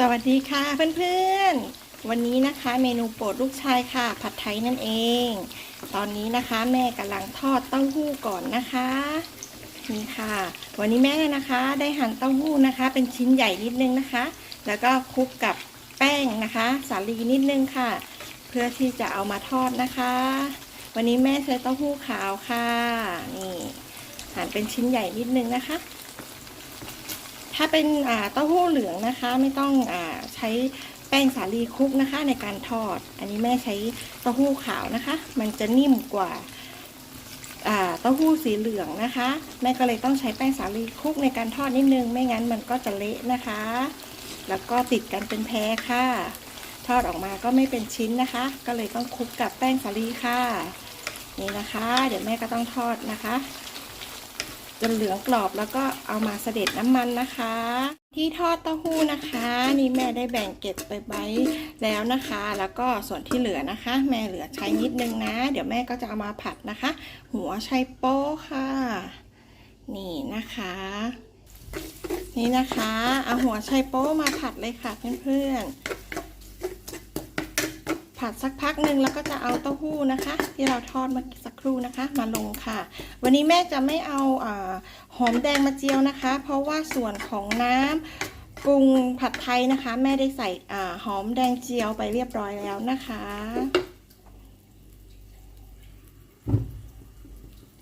สวัสดีค่ะเพื่อนๆ วันนี้นะคะเมนูโปรดลูกชายค่ะ ผัดไทยนั่นเอง ตอนนี้นะคะแม่กำลังทอดเต้าหู้ก่อนนะคะนี่ค่ะ วันนี้แม่นะคะได้หั่นเต้าหู้นะคะ เป็นชิ้นใหญ่นิดนึงนะคะ แล้วก็คลุกกับแป้งนะคะ สาลีนิดนึงค่ะ เพื่อที่จะเอามาทอดนะคะ วันนี้แม่ใช้เต้าหู้ขาวค่ะนี่หั่นเป็นชิ้นใหญ่นิดนึงนะคะ ถ้าเป็นเต้าหู้เหลืองนะคะ ไม่ต้องอใช้แป้งสาลีคลุกนะคะ ในการทอด อันนี้แม่ใช้เต้าหู้ขาวนะคะ มันจะนิ่มกว่าเต้าหู้สีเหลืองนะคะ แม่ก็เลยต้องใช้แป้งสาลีคลุกในการทอดนิดนึง ไม่งั้นมันก็จะเละนะคะ แล้วก็ติดกันเป็นแพรค่ะ ทอดออกมาก็ไม่เป็นชิ้นนะคะ ก็เลยต้องคลุกกับแป้งสาลีค่ะ นี่นะคะ เดี๋ยวแม่ก็ต้องทอดนะคะ จนเหลืองกรอบแล้วก็เอามาเสด็จน้ำมันนะคะ ที่ทอดเต้าหู้นะคะ นี่แม่ได้แบ่งเก็บไปไว้แล้วนะคะ แล้วก็ส่วนที่เหลือนะคะ แม่เหลือใช้นิดนึงนะ เดี๋ยวแม่ก็จะเอามาผัดนะคะ หัวไชโป๊ค่ะ นี่นะคะ นี่นะคะเอาหัวไชโป๊มาผัดเลยค่ะเพื่อนๆผัดสักพักหนึ่งแล้วก็จะเอาเต้าหู้นะคะ ที่เราทอดเมาสักค รูนะคะมาลงค่ะ วันนี้แม่จะไม่เอาอาหอมแดงมาเจียวนะคะ เพราะว่าส่วนของน้ำปรุงผัดไทยนะคะ แม่ได้ใส่อาหอมแดงเจียวไปเรียบร้อยแล้วนะคะ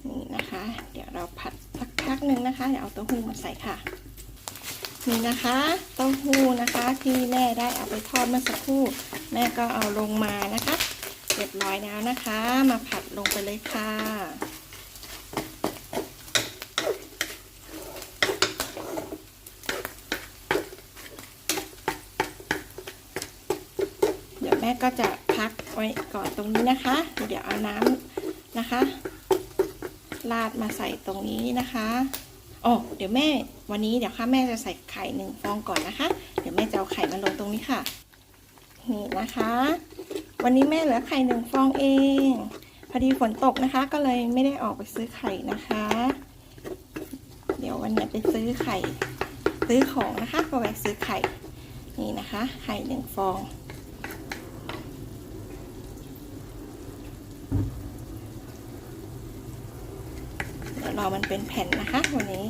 นี่นะคะ เดี๋ยวเราผัดสักพักหนึ่งนะคะเดี๋ยวเอาเต้าหู้มาใส่ค่ะนี่นะคะเต้าหู้นะคะที่แม่ได้เอาไปทอดเมื่อสักครู่ แม่ก็เอาลงมานะคะ เรียบร้อยแล้วนะคะ มาผัดลงไปเลยค่ะ เดี๋ยวแม่ก็จะพักไว้ก่อนตรงนี้นะคะ เดี๋ยวเอาน้ำนะคะราดมาใส่ตรงนี้นะคะอ๋อเดี๋ยวแม่วันนี้เดี๋ยวค่ะแม่จะใส่ไข่หนึ่งฟองก่อนนะคะ เดี๋ยวแม่จะเอาไข่มาลงตรงนี้ค่ะ นี่นะคะ วันนี้แม่เหลือไข่หนึ่งฟองเอง พอดีฝนตกนะคะ ก็เลยไม่ได้ออกไปซื้อไข่นะคะ เดี๋ยววันไหนไปซื้อไข่ ซื้อของนะคะก็ไปซื้อไข่ นี่นะคะ ไข่หนึ่งฟองเดี๋ยวรอมันเป็นแผ่นนะคะวันนี้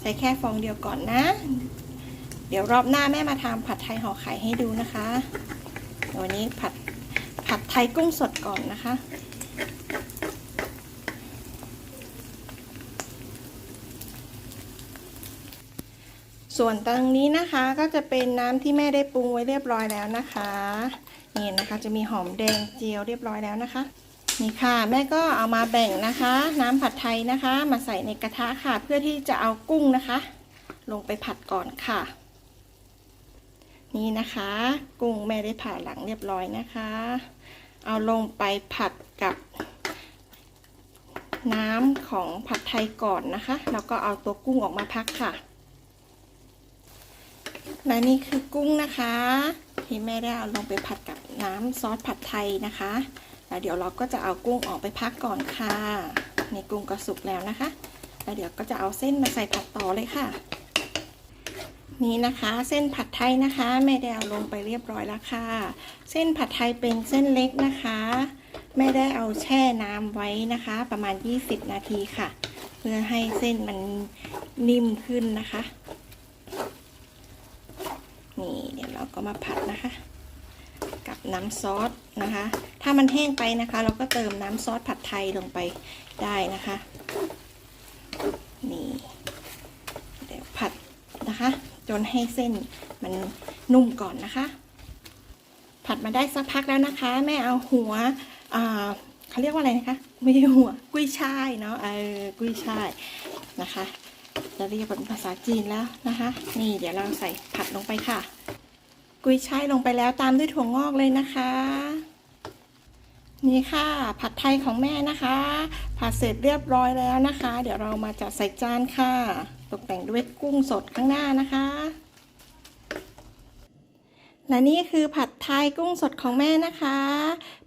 ใช้แค่ฟองเดียวก่อนนะ เดี๋ยวรอบหน้าแม่มาทำผัดไทยห่อไข่ให้ดูนะคะ วันนี้ผัด ผัดไทยกุ้งสดก่อนนะคะ ส่วนตรงนี้นะคะก็จะเป็นน้ำที่แม่ได้ปรุงไว้เรียบร้อยแล้วนะคะนี่นะคะจะมีหอมแดงเจียวเรียบร้อยแล้วนะคะนี่ค่ะแม่ก็เอามาแบ่งนะคะ น้ำผัดไทยนะคะ มาใส่ในกระทะค่ะ เพื่อที่จะเอากุ้งนะคะ ลงไปผัดก่อนค่ะ นี่นะคะ กุ้งแม่ได้ผ่าหลังเรียบร้อยนะคะ เอาลงไปผัดกับ น้ำของผัดไทยก่อนนะคะ แล้วก็เอาตัวกุ้งออกมาพักค่ะ และนี่คือกุ้งนะคะ ที่แม่ได้เอาลงไปผัดกับน้ำซอสผัดไทยนะคะแล้วเดี๋ยวเราก็จะเอากุ้งออกไปพักก่อนค่ะ ในกุ้งก็สุกแล้วนะคะ แล้วเดี๋ยวก็จะเอาเส้นมาใส่ผัดต่อเลยค่ะ นี่นะคะ เส้นผัดไทยนะคะ แม่ได้เอาลงไปเรียบร้อยแล้วค่ะ เส้นผัดไทยเป็นเส้นเล็กนะคะ แม่ได้เอาแช่น้ำไว้นะคะ ประมาณ 20 นาทีค่ะ เพื่อให้เส้นมันนิ่มขึ้นนะคะ นี่เดี๋ยวเราก็มาผัดนะคะ กับน้ำซอสนะคะ ถ้ามันแห้งไปนะคะ เราก็เติมน้ำซอสผัดไทยลงไปได้นะคะ นี่เดี๋ยวผัดนะคะ จนให้เส้นมันนุ่มก่อนนะคะ ผัดมาได้สักพักแล้วนะคะ แม่เอาหัวเขาเรียกว่าอะไรนะคะไม่ใช่หัวกุ้ยช่ายเนาะเออกุ้ยช่ายนะคะ จะเรียกเป็นภาษาจีนแล้วนะคะ นี่เดี๋ยวเราใส่ผัดลงไปค่ะ กุยช่ายลงไปแล้วตามด้วยถั่วงอกเลยนะคะนี่ค่ะ ผัดไทยของแม่นะคะ ผัดเสร็จเรียบร้อยแล้วนะคะ เดี๋ยวเรามาจัดใส่จานค่ะ ตกแต่งด้วยกุ้งสดข้างหน้านะคะ และนี่คือผัดไทยกุ้งสดของแม่นะคะ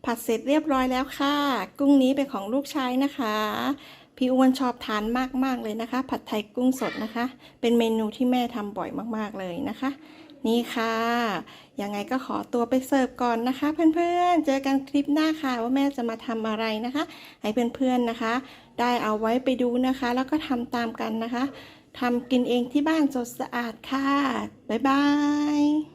ผัดเสร็จเรียบร้อยแล้วค่ะ กุ้งนี้เป็นของลูกชายนะคะ พี่อ้วนชอบทานมากๆเลยนะคะ ผัดไทยกุ้งสดนะคะ เป็นเมนูที่แม่ทำบ่อยมากๆเลยนะคะนี่ค่ะ ยังไงก็ขอตัวไปเสิร์ฟก่อนนะคะ เพื่อนๆ เจอกันคลิปหน้าค่ะ ว่าแม่จะมาทำอะไรนะคะ ให้เพื่อนๆนะคะ ได้เอาไว้ไปดูนะคะ แล้วก็ทำตามกันนะคะ ทำกินเองที่บ้านสดสะอาดค่ะ บ๊ายบาย